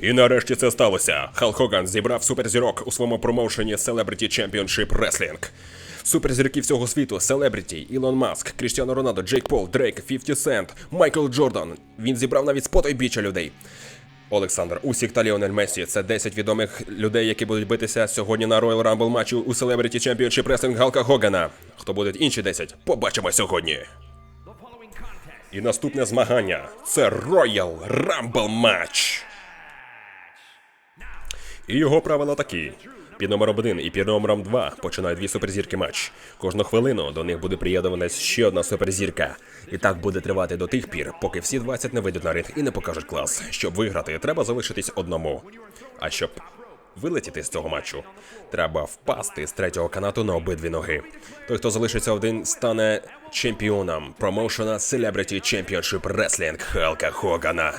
І нарешті це сталося. Халк Хоган зібрав суперзірок у своєму промоушені Celebrity Championship Wrestling. Суперзірки всього світу, селебріті, Ілон Маск, Крістіано Роналдо, Джейк Пол, Дрейк, 50 Сент, Майкл Джордан. Він зібрав навіть спото й біча людей. Олександр Усік та Ліонель Месі це 10 відомих людей, які будуть битися сьогодні на Royal Rumble матчу у Celebrity Championship Wrestling Галка Гогана. Хто будуть інші 10, побачимо сьогодні. І наступне змагання це Royal Rumble матч. І його правила такі. Під номером 1 і під номером 2 починають дві суперзірки матч. Кожну хвилину до них буде приєднуватись ще одна суперзірка. І так буде тривати до тих пір, поки всі 20 не вийдуть на ринг і не покажуть клас. Щоб виграти, треба залишитись одному. А щоб вилетіти з цього матчу, треба впасти з третього канату на обидві ноги. Той, хто залишиться один, стане чемпіоном промоушена Celebrity Championship Wrestling Халка Хогана.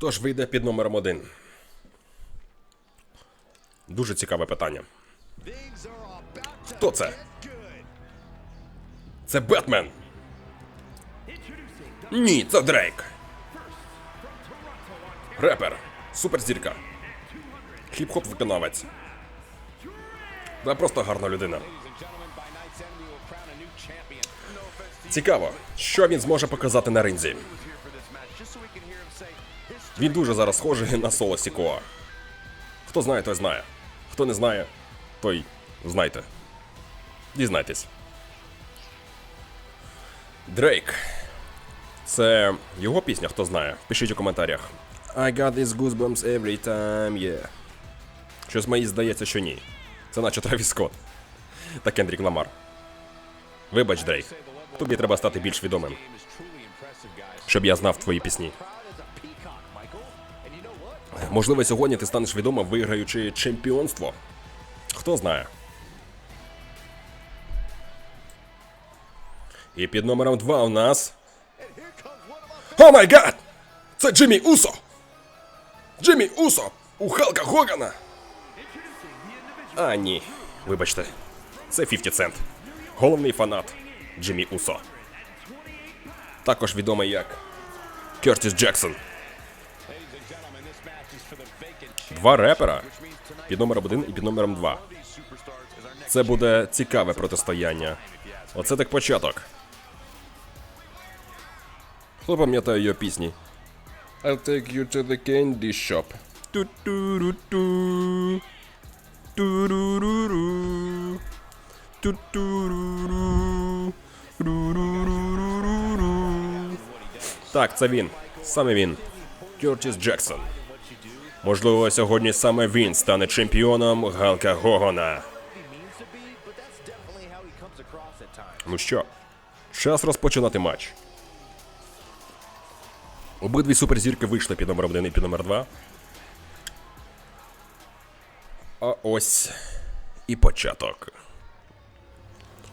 Хто ж вийде під номером один? Дуже цікаве питання. Хто це? Це Бетмен. Ні, це Дрейк. Репер. Суперзірка. Хіп-хоп виконавець. Та просто гарна людина. Цікаво, що він зможе показати на ринзі. Він дуже зараз схожий на соло Сікоа. Хто знає, той знає. Хто не знає, той знайте. Дізнайтесь. Дрейк. Це його пісня, хто знає. Пишіть у коментарях. I got these goosebumps every time, yeah. Щось мені здається, що ні. Це наче Травіс Скотт. Та Кендрік Ламар. Вибач, Дрейк. Тобі треба стати більш відомим. Щоб я знав твої пісні. Можливо, сьогодні ти станеш відомим, виграючи чемпіонство. Хто знає. І під номером 2 у нас. О май гад! Це Джиммі Усо! Джиммі Усо! У Халка Хогана! А, ні. Вибачте. Це 50 Цент. Головний фанат Джиммі Усо. Також відомий як Кертіс Джексон. Два репера під номером 1 і під номером 2. Це буде цікаве протистояння. Оце так початок. Хто пам'ятає його пісні? I'll take you to the candy shop. Ту-ту-ру-ту. Ту-ру-ру-ру. Ту-ту-ру-ру. Так, це він. Саме він. Кертіс Джексон. Можливо, сьогодні саме він стане чемпіоном Галка Гогона. Ну що, час розпочинати матч. Обидві суперзірки вийшли під номер 1 і під номер 2. А ось і початок.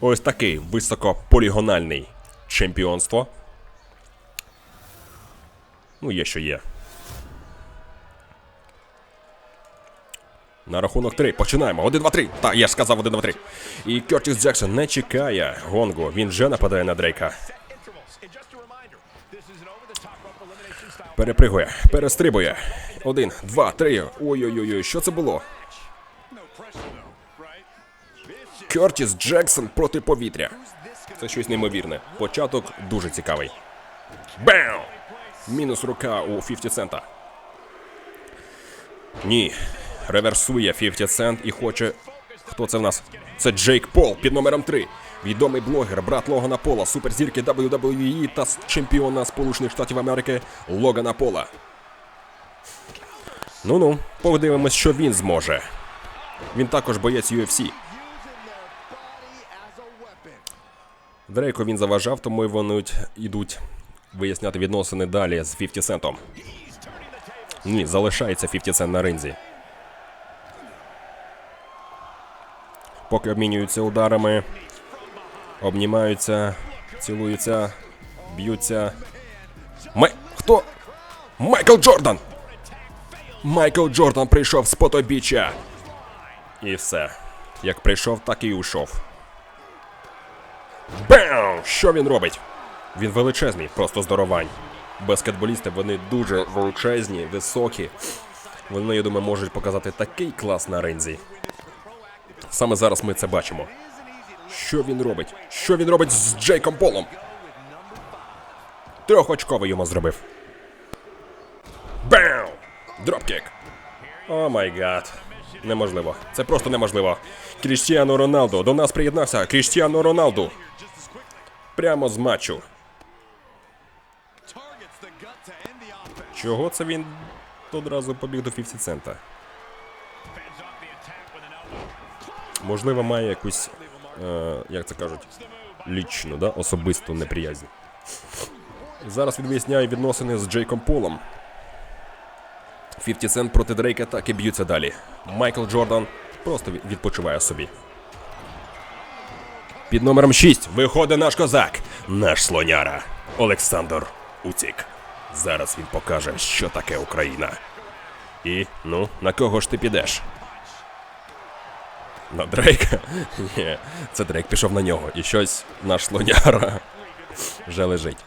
Ось такий високополігональний чемпіонство. Ну, є що є. На рахунок 3. Починаємо. 1, 2, 3. Так, я ж сказав 1, 2, 3. І Кертіс Джексон не чекає гонгу. Він вже нападає на Дрейка. Перепригує, перестрибує. Один, два, три. Ой-ой-ой, що це було? Кертіс Джексон проти повітря. Це щось неймовірне. Початок дуже цікавий. Бам! Мінус рука у 50 цента. Ні. Реверсує 50 цент і хоче. Хто це в нас? Це Джейк Пол під номером 3. Відомий блогер, брат Логана Пола, суперзірки WWE та чемпіона Сполучених Штатів Америки Логана Пола. Ну-ну, подивимось, що він зможе. Він також боєць UFC. Дрейко він заважав, тому й вони йдуть виясняти відносини далі з 50 Центом. Ні, залишається 50 Цент на ринзі. Поки обмінюються ударами, обнімаються, цілуються, б'ються. Май... Хто? Майкл Джордан! Майкл Джордан прийшов з потобіччя. І все. Як прийшов, так і ушов. Бам! Що він робить? Він величезний, просто здоровань. баскетболісти, вони дуже величезні, високі. Вони, я думаю, можуть показати такий клас на ринзі. Саме зараз ми це бачимо. Що він робить? Що він робить з Джейком Полом? Трьохочковий йому зробив. Бам! Дропкік. О май гад. Неможливо. Це просто неможливо. Кріштіану Роналду. До нас приєднався Кріштіану Роналду. Прямо з матчу. Чого це він одразу побіг до 50 цента? Можливо, має якусь, е, як це кажуть, лічну, да? особисту неприязнь. Зараз він виясняє відносини з Джейком Полом. 50 Cent проти Дрейка так і б'ються далі. Майкл Джордан просто відпочиває собі. Під номером 6 виходить наш козак, наш слоняра Олександр Уцік. Зараз він покаже, що таке Україна. І ну, на кого ж ти підеш? На Дрейка? Ні, це Дрейк пішов на нього. І щось наш слоняра вже лежить.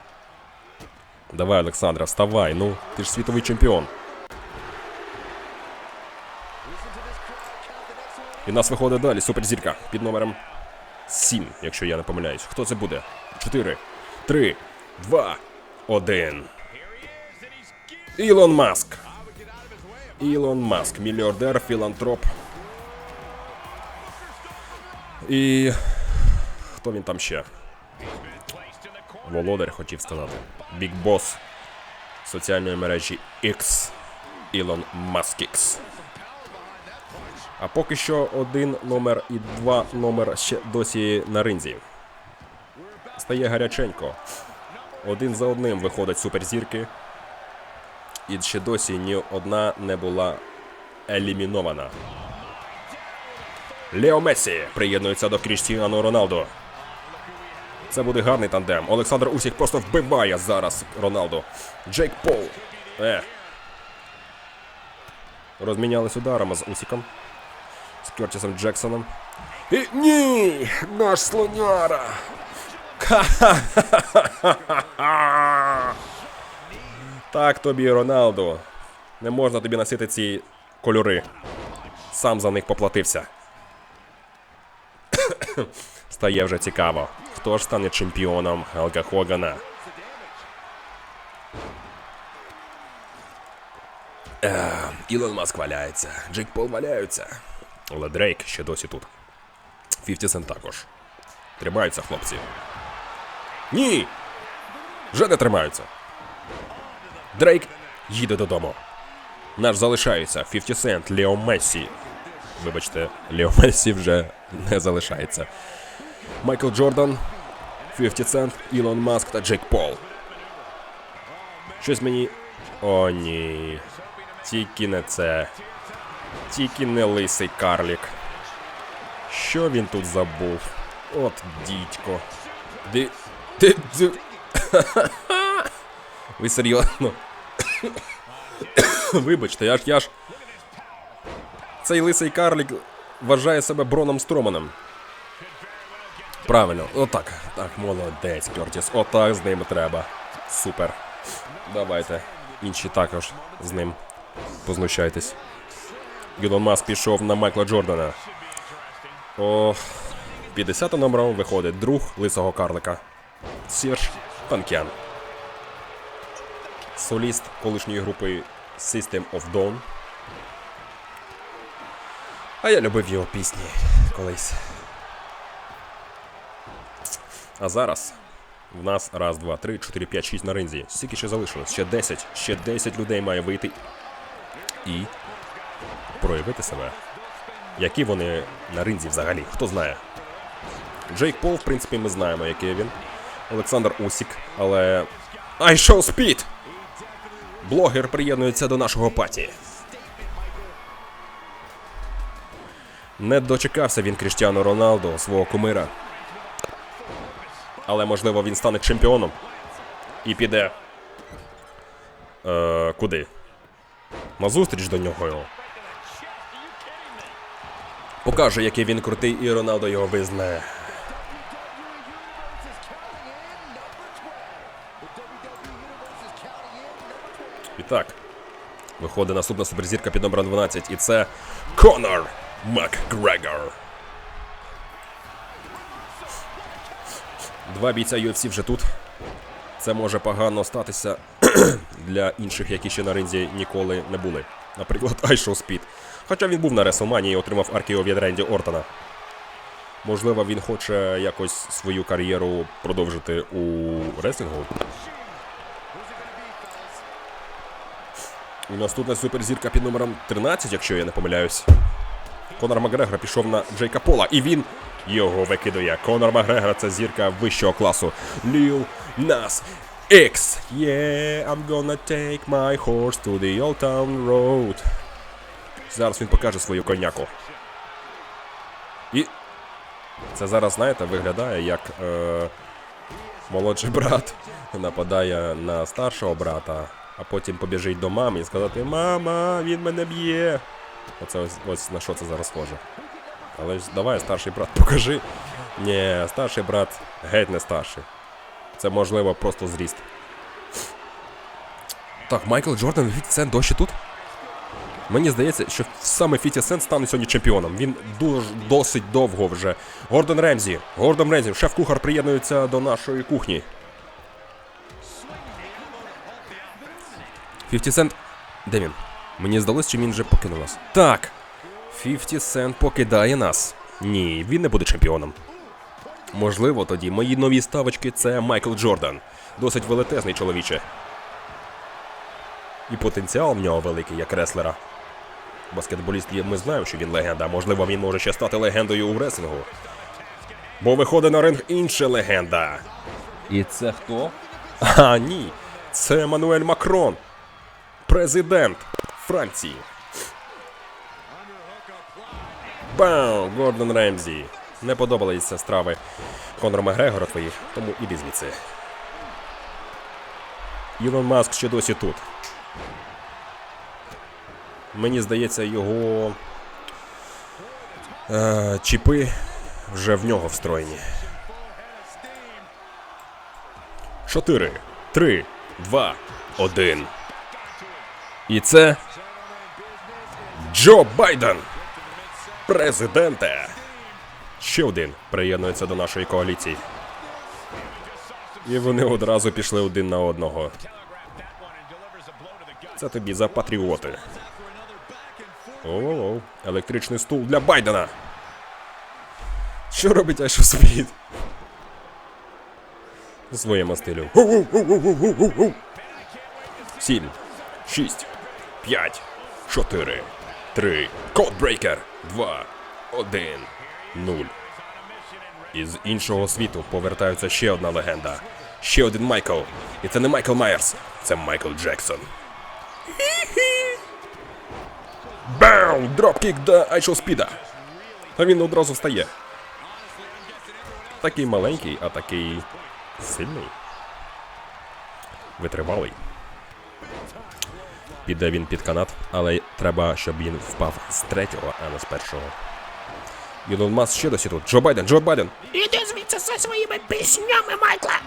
Давай, Олександра, вставай, ну, ти ж світовий чемпіон. І нас виходить далі суперзірка під номером 7, якщо я не помиляюсь. Хто це буде? 4, 3, 2, 1. Ілон Маск. Ілон Маск, мільярдер, філантроп. І. Хто він там ще? Володар хотів сказати. Біг бос соціальної мережі X. Ілон Маск X. А поки що один номер і два номер ще досі на ринзі. Стає гаряченько. Один за одним виходять суперзірки. І ще досі ні одна не була елімінована. Лео Мессі приєднується до Кріштіану Роналду. Це буде гарний тандем. Олександр Усік просто вбиває зараз Роналду. Джейк Пол. Е. Розмінялись ударами з Усіком. З Кертісом Джексоном. І ні! Наш слоняра! Так тобі, Роналду. Не можна тобі носити ці кольори. Сам за них поплатився. Стає вже цікаво. Хто ж стане чемпіоном Халка Хогана? Е, Ілон Маск валяється, Джек Пол валяються. Але Дрейк ще досі тут. 50 Cent також. Тримаються хлопці. Ні! Вже не тримаються. Дрейк їде додому. Наш залишається 50 Cent, Лео Мессі. Вибачте, Лео Мессі вже не залишається. Майкл Джордан, 50 Cent, Ілон Маск та Джек Пол. Щось мені. О, ні. Тільки не це. Тільки не лисий карлік. Що він тут забув? От дідько. Ди. Ди. ди- Ви серйозно? Вибачте, я ж я ж. Цей лисий карлік вважає себе Броном Строманом. Правильно, отак. Так, молодець, Кертіс. Отак з ним треба. Супер. Давайте. Інші також з ним. Познущайтесь. Ілон Маск пішов на Майкла Джордана. О, 50 номером виходить друг лисого карлика. Серж Танкян. Соліст колишньої групи System of Dawn. А я любив його пісні колись. А зараз в нас раз, два, три, чотири, п'ять, шість на ринзі. Скільки ще залишилось? Ще 10. Ще 10 людей має вийти і проявити себе. Які вони на ринзі взагалі? Хто знає? Джейк Пол, в принципі, ми знаємо, який він. Олександр Усік, але. I show speed! Блогер приєднується до нашого паті. Не дочекався він Кріштіану Роналду, свого кумира. Але можливо він стане чемпіоном. І піде. Е, куди? На зустріч до нього. Покаже, який він крутий, і Роналдо його визнає. І так. Виходить наступна суперзірка під номером 12, і це Конор Макгрегор. Два бійця UFC вже тут. Це може погано статися для інших, які ще на ринзі ніколи не були. Наприклад, Айшоу Спід. Хоча він був на Реслманії і отримав аркіо від Ренді Ортона. Можливо, він хоче якось свою кар'єру продовжити у реслінгу. І наступна суперзірка під номером 13, якщо я не помиляюсь. Конор Макгрегор пішов на Джейка Пола, і він його викидує. Конор Макгрегор це зірка вищого класу. Ліл Нас X. Yeah, I'm gonna take my horse to the old town road. Зараз він покаже свою коняку. І це зараз, знаєте, виглядає як е, молодший брат нападає на старшого брата, а потім побіжить до мами і сказати: Мама, він мене б'є. Оце ось, ось на що це зараз схоже. Але ж давай, старший брат, покажи. Ні, старший брат геть не старший. Це можливо просто зріст. Так, Майкл Джордан від Сен дощі тут. Мені здається, що саме Фіті Сен стане сьогодні чемпіоном. Він дуже досить довго вже. Гордон Ремзі. Гордон Ремзі, шеф-кухар приєднується до нашої кухні. 50 Cent. Де він? Мені здалось, чи він вже покинув нас. Так. 50 Cent покидає нас. Ні, він не буде чемпіоном. Можливо, тоді мої нові ставочки це Майкл Джордан. Досить велетезний чоловіче. І потенціал в нього великий, як реслера. Баскетболіст ми знаємо, що він легенда. Можливо, він може ще стати легендою у реслінгу. Бо виходить на ринг інша легенда. І це хто? А ні, це Еммануель Макрон, президент Франції. Бау, Гордон Ремзі. Не подобалися страви Конора Макгрегора твої, тому іди звідси. Ілон Маск ще досі тут. Мені здається, його е, чіпи вже в нього встроєні. 4, 3, 2, 1. І це Джо Байден. Президенте. Ще один приєднується до нашої коаліції. І вони одразу пішли один на одного. Це тобі за патріоти. О-о-о. Електричний стул для Байдена. Що робить Айшо Сміт? У своєму стилю. Сім, шість, п'ять, чотири, три. Кодбрейкер. Два, один, нуль. Із іншого світу повертається ще одна легенда. Ще один Майкл. І це не Майкл Майерс, це Майкл Джексон. Бау! Дропкік до Айшо Спіда. А він одразу встає. Такий маленький, а такий сильний. Витривалий. Піде він під канат, але треба, щоб він впав з третього, а не з першого. Ілон Маск ще досі тут. Джо Байден, Джо Байден. Іди звідси зі своїми піснями, Майкла!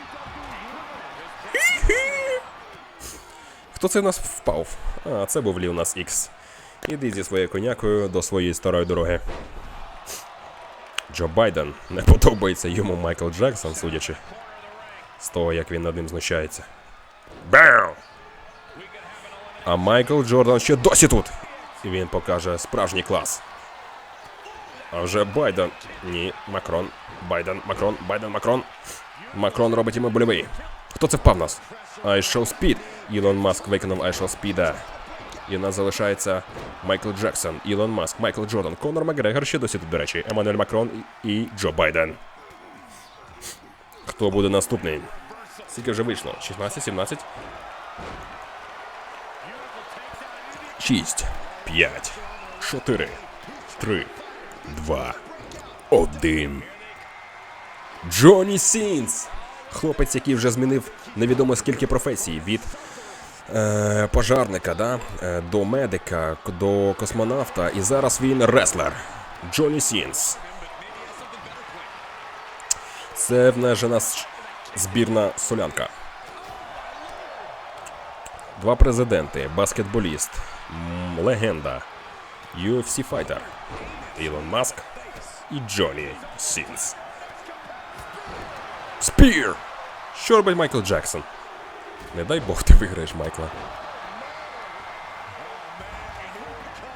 Хто це в нас впав? А, це був Лів нас Ікс. Іди зі своєю конякою до своєї старої дороги. Джо Байден не подобається йому Майкл Джексон, судячи. З того, як він над ним знущається. Бау! А Майкл Джордан ще досі тут. І він покаже справжній клас. А вже Байден. Ні, Макрон. Байден, Макрон, Байден, Макрон. Макрон робить йому больовий. Хто це впав нас? Айшоу Спід. Ілон Маск виконав Айшоу Спіда. І в нас залишається Майкл Джексон, Ілон Маск, Майкл Джордан, Конор Макгрегор ще досі тут, до речі, Еммануель Макрон і Джо Байден. Хто буде наступний? Скільки вже вийшло? 16, 17? 6, 5, 4, 3, 2, 1. Джонні Сінс! Хлопець, який вже змінив невідомо скільки професій від е, пожарника да? е, до медика, до космонавта, і зараз він реслер. Джонні Сінс. Це в нас збірна солянка. Два президенти, баскетболіст, легенда, UFC файтер, Ілон Маск і Джонні Сінс. Спір! Що робить Майкл Джексон? Не дай Бог ти виграєш, Майкла.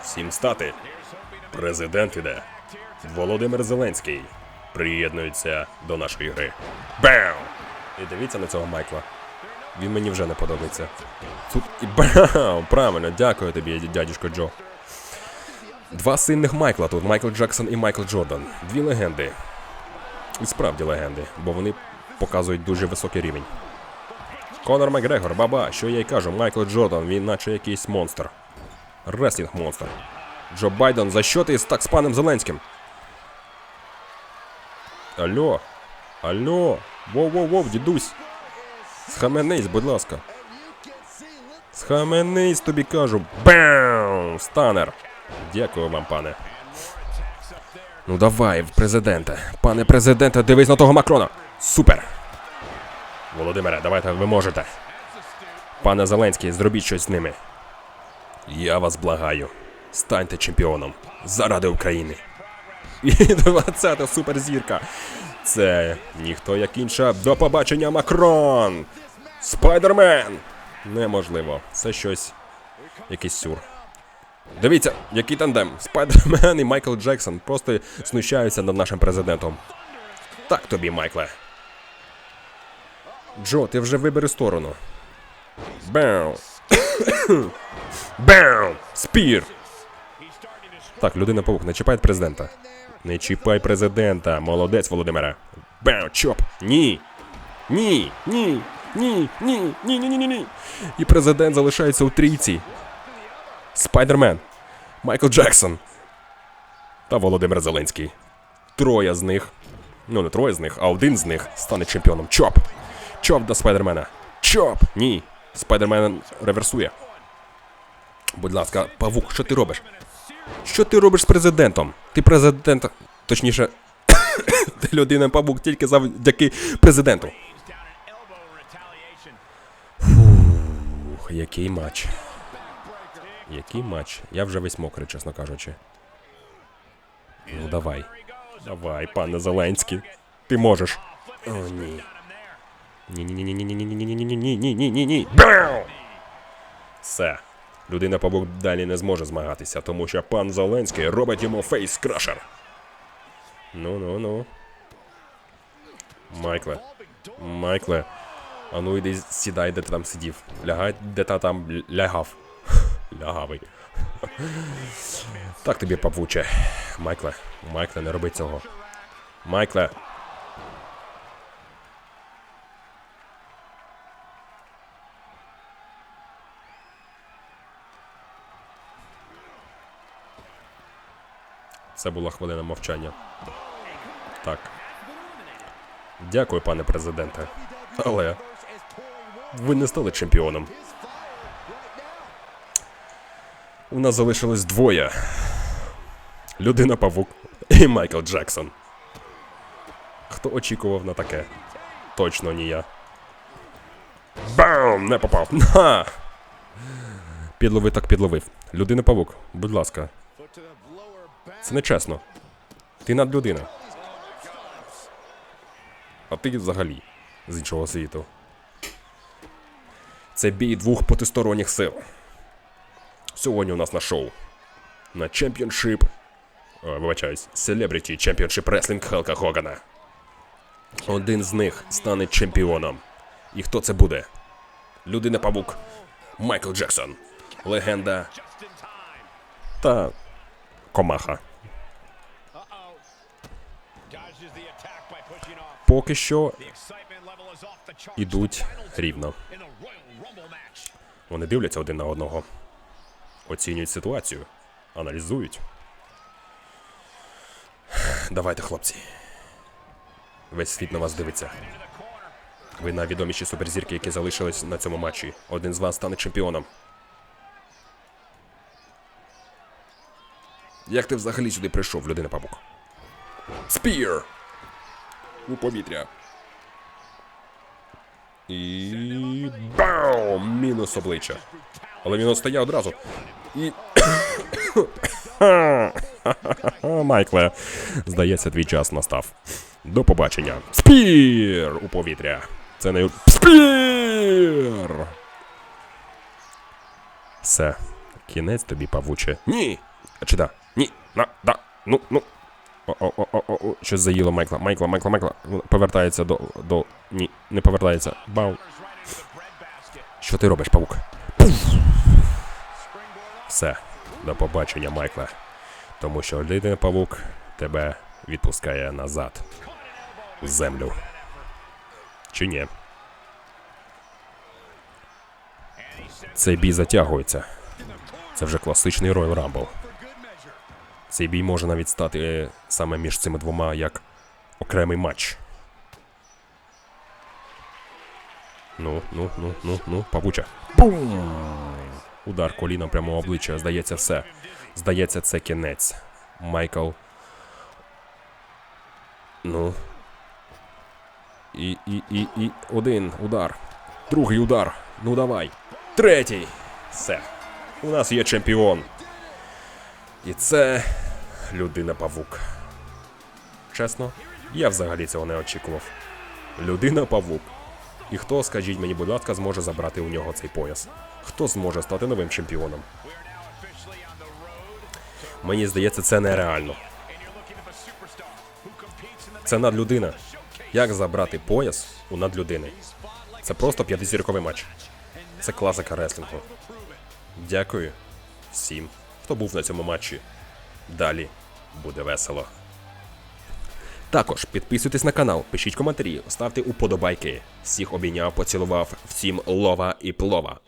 Всім стати. Президент іде. Володимир Зеленський приєднується до нашої гри. Бам! І дивіться на цього Майкла. Він мені вже не подобається. Тут і бам! Правильно, дякую тобі, дядюшко Джо. Два сильних Майкла тут Майкл Джексон і Майкл Джордан. Дві легенди. І справді легенди, бо вони показують дуже високий рівень. Конор Макгрегор, баба, що я й кажу, Майкл Джордан, він наче якийсь монстр. Реслінг монстр. Джо Байден, за що ти з так з паном Зеленським? Алло. Алло. Воу-воу-воу, дідусь. Схаменись, будь ласка. Схаменись, тобі кажу. Бам! Станер. Дякую вам, пане. Ну давай, президенте. Пане президенте, дивись на того Макрона. Супер. Володимире, давайте ви можете. Пане Зеленський, зробіть щось з ними. Я вас благаю. Станьте чемпіоном заради України. І 20-та суперзірка. Це ніхто як інша. До побачення, Макрон! Спайдермен! Неможливо. Це щось. Якийсь сюр. Дивіться, який тандем. Спайдермен і Майкл Джексон просто знущаються над нашим президентом. Так тобі, Майкле. Джо, ти вже вибери сторону. Бау. Бау! Спір! Так, людина паук, не чіпай президента. Не чіпай президента. Молодець, Володимире. Бау, чоп. Ні. Ні. Ні. Ні. Ні. Ні. Ні. Ні. Ні. Ні. І президент залишається у трійці. Спайдермен. Майкл Джексон. Та Володимир Зеленський. Троє з них. Ну, не троє з них, а один з них стане чемпіоном. Чоп. Чоп до Спайдермена. Чоп! Ні. Спайдермен реверсує. Будь ласка, павук, що ти робиш? Що ти робиш з президентом? Ти президент. Точніше, ти людина павук тільки завдяки президенту. Який матч. Який матч? Я вже весь мокрий, чесно кажучи. Ну давай. Давай, пане Зеленський. Ти можеш. О, ні. Ні-ні-ні-ні-ні-ні-ні-ні-ні-ні-ні-ні-ні. Бау! Все. Людина павук далі не зможе змагатися, тому що пан Зеленський робить йому фейс-крашер. Ну, ну, ну. Майкле. Майкле. А ну іди сідай, де ти там сидів. Лягай, де та там лягав. Лягавий. Так тобі, павуче. Майкле. Майкле, не роби цього. Майкле. Це була хвилина мовчання. Так. Дякую, пане президенте. Але ви не стали чемпіоном. У нас залишилось двоє: Людина Павук і Майкл Джексон. Хто очікував на таке? Точно не я. Бам! Не попав. На! Підловив так підловив. Людина Павук, будь ласка. Це нечесно. Ти надлюдина. А ти взагалі з іншого світу. Це бій двох потусторонніх сил. Сьогодні у нас на шоу. На Championship. О, вибачаюсь, Celebrity Championship Wrestling Халка Хогана. Один з них стане чемпіоном. І хто це буде? Людина Павук. Майкл Джексон. Легенда. Та. Комаха. Поки що ідуть рівно. Вони дивляться один на одного, оцінюють ситуацію, аналізують. Давайте, хлопці. Весь світ на вас дивиться. Ви найвідоміші суперзірки, які залишились на цьому матчі. Один з вас стане чемпіоном. Як ти взагалі сюди прийшов, людина пабук? Спір! У повітря. І. Бам! Мінус обличчя. Але він стояв одразу. І. Майкле, здається, твій час настав. До побачення. Спір у повітря. Це не. Спір! Все. Кінець тобі, павуче. Ні! Чи да? Ні. На, да. Ну, ну. О-о-о-о-о. Щось заїло Майкла. Майкла, Майкла, Майкла. Повертається до. до. Ні, не повертається. Бау. Що ти робиш, павук? Пуф. Все. До побачення, Майкле. Тому що людина павук тебе відпускає назад. У землю. Чи ні? Цей бій затягується. Це вже класичний Royal Rumble. Цей бій може навіть стати е, саме між цими двома як окремий матч. Ну, ну, ну, ну, ну, павуча. Бум! Удар коліном прямо в обличчя. Здається, все. Здається, це кінець. Майкл. Ну. І, і, і, і. Один удар. Другий удар. Ну давай. Третій. Все. У нас є чемпіон. І це людина павук. Чесно, я взагалі цього не очікував. Людина павук. І хто, скажіть мені, будь ласка, зможе забрати у нього цей пояс? Хто зможе стати новим чемпіоном? Мені здається, це нереально. Це надлюдина. Як забрати пояс у надлюдини? Це просто п'ятизірковий матч. Це класика реслінгу. Дякую всім, хто був на цьому матчі. Далі буде весело. Також підписуйтесь на канал, пишіть коментарі, ставте уподобайки. Всіх обійняв, поцілував, всім лова і плова.